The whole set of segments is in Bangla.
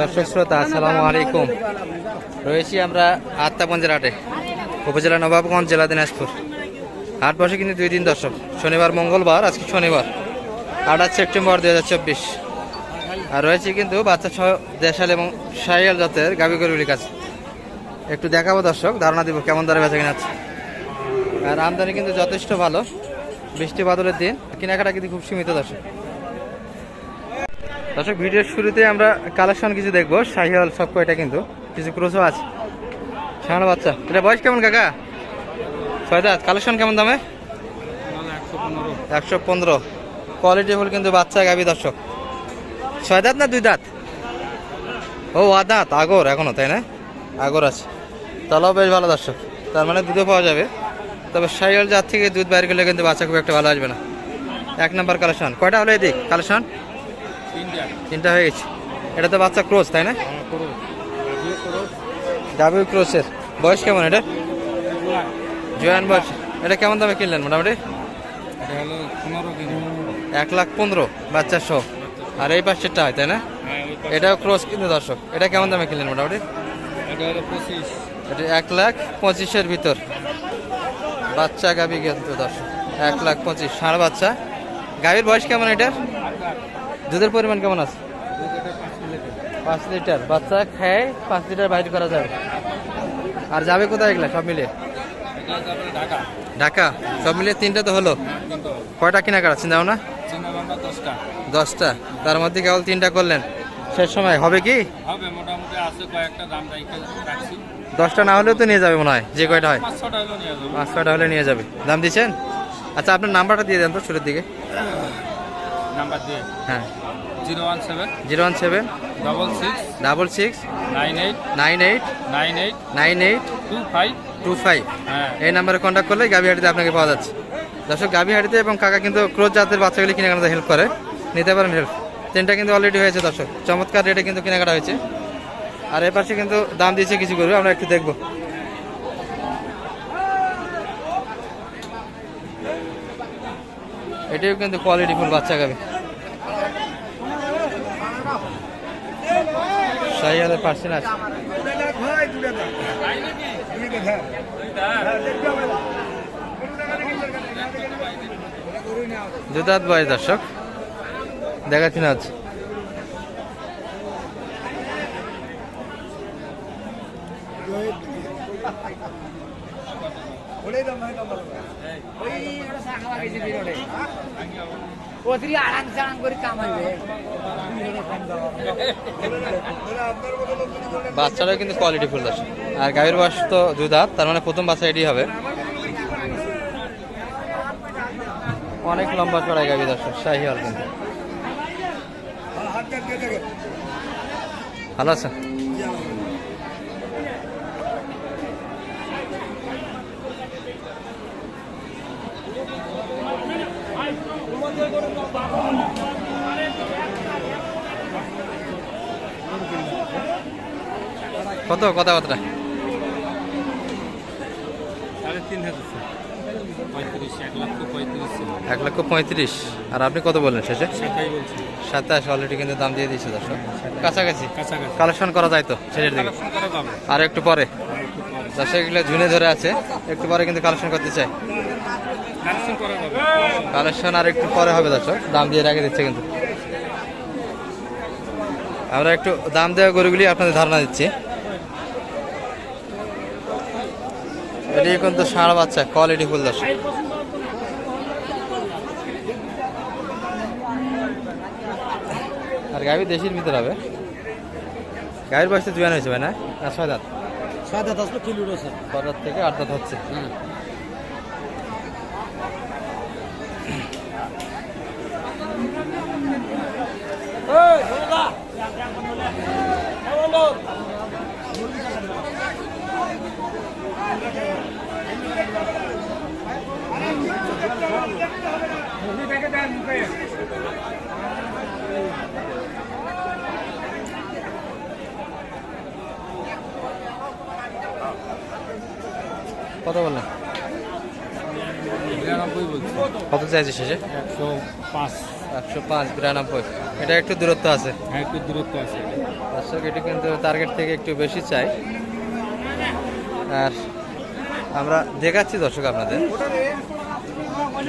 দর্শক শ্রোতা, আসসালামু আলাইকুম। রয়েছি আমরা আত্মাপঞ্জের হাটে, উপজেলা নবাবগঞ্জ, জেলা দিনাজপুর। হাট বসে কিন্তু দুই দিন দর্শক, শনিবার, মঙ্গলবার, আজকে শনিবার। আঠাশ সেপ্টেম্বর দু হাজার চব্বিশ। আর রয়েছে কিন্তু বাচ্চা ছ দেশাল এবং সাইয়াল জাতের গাবি গরুগুলির কাছে একটু দেখাবো দর্শক, ধারণা দিব কেমন দরে বেচা কিনা আছে আর আমদানি কিন্তু যথেষ্ট ভালো, বৃষ্টি বাদলের দিন, কেনাকাটা কিন্তু খুব সীমিত দর্শক। দর্শক, ভিডিওর শুরুতে আমরা কালেকশন কিছু দেখব। শাহিওয়াল সব কয়টা কিন্তু? কিছু ক্রোসও আছে। সামনে বাচ্চা। এটা বয়স কেমন, কাকা? ছয় দাঁত। কালেকশন কেমন দামে? একশো পনেরো। কোয়ালিটি ফুল কিন্তু বাচ্চা, গাবি দর্শক। ছয় দাঁত না দুই দাঁত? ও আ দাঁত। আগর এখনও তাই না? আগর আছে। তাহলেও বেশ ভালো দর্শক। তার মানে দুধও পাওয়া যাবে। তবে শাহিওয়াল জাত থেকে দুধ বাইর করলে কিন্তু বাচ্চা খুব একটা ভালো আসবে না। এক নম্বর কালেকশন কয়টা হলো এদিক? কালেকশন তিনটা। হয়ে গেছে। এটা তো বাচ্চা ক্রোস তাই না? ডাবল ক্রোসের। বয়স কেমন এটা? জয়ান। বয়স। এটা কেমন দামে কিনলেন মোটামুটি? এক লাখ পনেরো বাচ্চা সহ। আর এই পাশেরটা হয় তাই না? এটাও ক্রস কিন্তু দর্শক। এটা কেমন দামে কিনলেন মোটামুটি? এটা এক লাখ পঁচিশের ভিতর। বাচ্চা গাবি কিন্তু দর্শক। এক লাখ পঁচিশ। ষাঁড় বাচ্চা? গাভীর বয়স কেমন এটার? দুধের পরিমাণ কেমন আছে? পাঁচ লিটার। বাচ্চা খায় পাঁচ লিটার বাইর করা যাবে আর যাবে কোথায় এগুলা? সব মিলে ঢাকা। সব মিলিয়ে তিনটা তো হলো। কয়টা কিনা কেনাকাটা? চিন্তা না দশটা। তার মধ্যে কেবল তিনটা করলেন। শেষ সময়। হবে কি? দশটা না হলেও তো নিয়ে যাবে মনে হয় যে কয়টা হয়। পাঁচ ছটা হলো নিয়ে যাব। পাঁচ ছয়টা হলে নিয়ে যাবে। দাম দিচ্ছেন? আচ্ছা আপনার নাম্বারটা দিয়ে দেন তো শুরুর দিকে। নাম্বার দিয়ে। হ্যাঁ। Zero one seven zero one seven double six double six nine eight nine eight nine eight nine eight two five two five. হ্যাঁ। এই নাম্বারে কন্ট্যাক্ট করলে গাবিহাটিতে আপনাকে পাওয়া যাচ্ছে। দর্শক গাবিহাটিতে এবং কাকা কিন্তু ক্রোজ জাতের বাচ্চাগুলি কেনাকাটা হেল্প করে। নিতে পারেন হেল্প তিনটা কিন্তু অলরেডি হয়েছে দর্শক। চমৎকার রেটে কিন্তু কেনাকাটা হয়েছে। আর এ পাশে কিন্তু দাম দিয়েছে কিছু করবে আমরা একটু দেখব। এটিও কিন্তু কোয়ালিটি ফুল বাচ্চা গাবি শাহিয়ালের পার্সেন্ট আছে দুধাত বয়স দর্শক দেখাচ্ছি না আজ ওদের আরাম সারাম করে কামাইবে। কিন্তু কোয়ালিটি ফুল আছে আর গাভীর বয়স তো দুধাত তার মানে প্রথম বাচ্চা এটি হবে। অনেক লম্বা চড়াই গাভী দর্শক শাহিওয়াল কিন্তু। ভালো আছে কত? কথাবার্তা এক লক্ষ পঁয়ত্রিশ আর আপনি কত বললেন শেষে? সাতাশ অলরেডি কিন্তু দাম দিয়ে দিয়েছে দর্শক। কাছাকাছি। কালেকশন করা যায় তো শেষের দিকে? আর একটু পরে। দর্শক এগুলো ঝুনে ধরে আছে। একটু পরে কিন্তু কালেকশন করতে চাই। কালেকশন কালেকশন আর একটু পরে হবে দর্শক। দাম দিয়ে রেখে দিচ্ছে কিন্তু। আমরা একটু দাম দেওয়া গরুগুলি আপনাদের ধারণা দিচ্ছি। এটি কিন্তু ষাঁড় বাচ্চা কোয়ালিটি ফুল দর্শক। আর গাভি দেশির ভিতর হবে। গাভীর বয়সটা জুয়ান হয়েছে ভাই না? আর ছয় দাঁত। সাদা দশ কিলো আছে। ছয় দাঁত থেকে আট দাঁত হচ্ছে। কত বললেন কত চাইছে শেষে? একশো পাঁচ। একশো পাঁচ বিরানব্বই। এটা একটু দূরত্ব আছে। হ্যাঁ একটু দূরত্ব আছে। দর্শক এটি কিন্তু টার্গেট থেকে একটু বেশি চাই। আর আমরা দেখাচ্ছি দর্শক আপনাদের।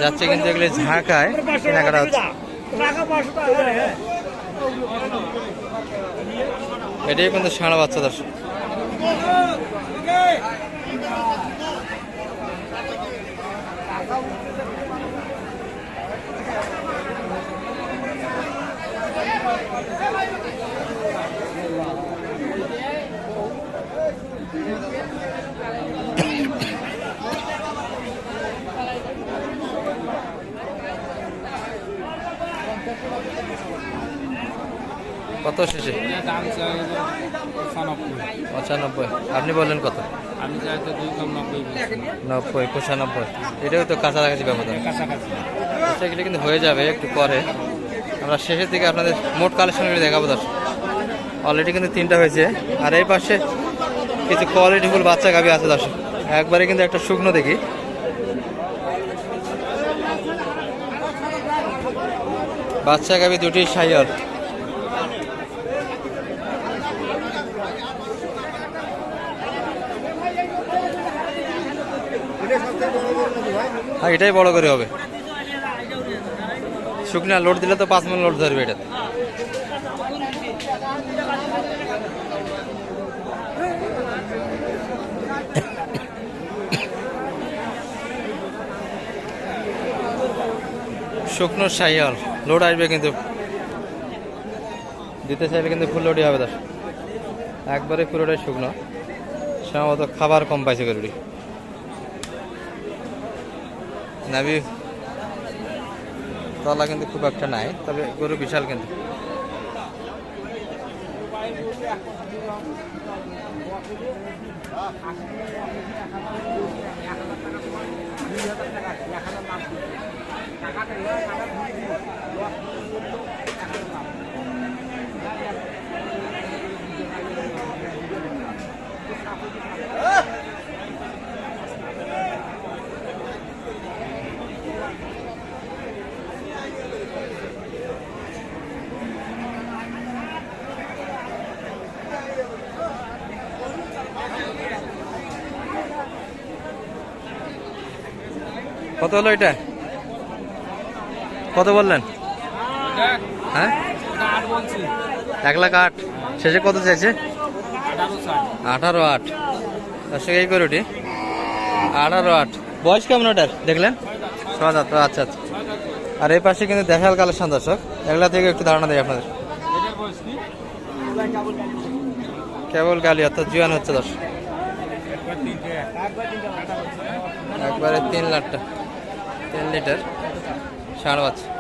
যাচ্ছে কিন্তু এগুলি ঝাঁকায় কেনাকাটা হচ্ছে। এটাই কিন্তু ষাঁড়া বাচ্চা দর্শক। কত শেষে? এটা পঁচানব্বই। আপনি বললেন কত? নব্বই নব্বই পঁচানব্বই। এটাও তো কাছাকাছি ব্যবধান কাছাকাছি সেগুলো কিন্তু হয়ে যাবে, একটু পরে। আমরা শেষের দিকে আপনাদের মোট কালেকশনগুলি দেখাবো, দর্শক। অলরেডি কিন্তু তিনটা হয়েছে। আর এই পাশে কিছু কোয়ালিটিফুল বাচ্চা গাভি আছে, দর্শক। একবারে কিন্তু একটা শুকনো দেখি। বাচ্চা গাভি দুটি সাইয়ার এটাই বড় করে হবে। শুকনা লোড দিলে তো পাঁচ মন লোড ধরবে এটাতে। শুকনো সাইয়াল লোড আসবে কিন্তু। দিতে চাইলে কিন্তু ফুল লোডই হবে তার। একবারে পুরোটাই শুকনো। সম্ভবত খাবার কম পাইছে গরুটি। নাবি তলা কিন্তু খুব একটা নাই তবে গরু বিশাল কিন্তু। কত হলো এটা? কত বললেন? হ্যাঁ? এক লাখ আট। শেষে কত চাইছে? আঠারো আট। দর্শক এই গরুটি? আঠারো আট। বয়স কেমন ওটার? দেখলেন? ছয় আচ্ছা আচ্ছা। আর এই পাশে কিন্তু দেখাল কালেকশন দর্শক। এগুলা থেকে একটু ধারণা দেয় আপনাদের। কেবল গালি, অর্থাৎ জুয়ান হচ্ছে দর্শক। একবারে তিন লাখটা। তিন লিটার ষাঁড় বাচ্চা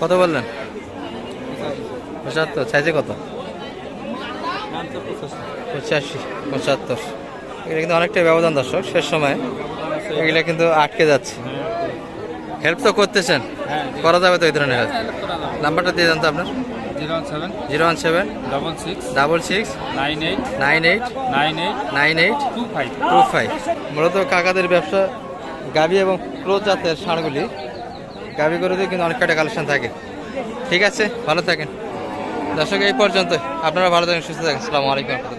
কত বললেন পঁচাত্তর সাইজে কত পঁচাশি পঁচাত্তর এগুলো কিন্তু অনেকটাই ব্যবধান দর্শক শেষ সময় এগুলো কিন্তু আটকে যাচ্ছে হেল্প তো করতেছেন হ্যাঁ করা যাবে তো এই ধরনের হেল্প নাম্বারটা দিয়ে দেন তো আপনার zero one seven double six double six nine eight nine eight nine eight nine eight two five two five মূলত কাকাদের ব্যবসা গাভি এবং ক্লোজ জাতের ষাঁড়গুলি গাভি গরুতে কিন্তু অনেকটা কালেকশন থাকে। ঠিক আছে? ভালো থাকেন। দর্শক, এই পর্যন্ত আপনারা ভালো থাকেন, সুস্থ থাকেন। সালামু আলাইকুম।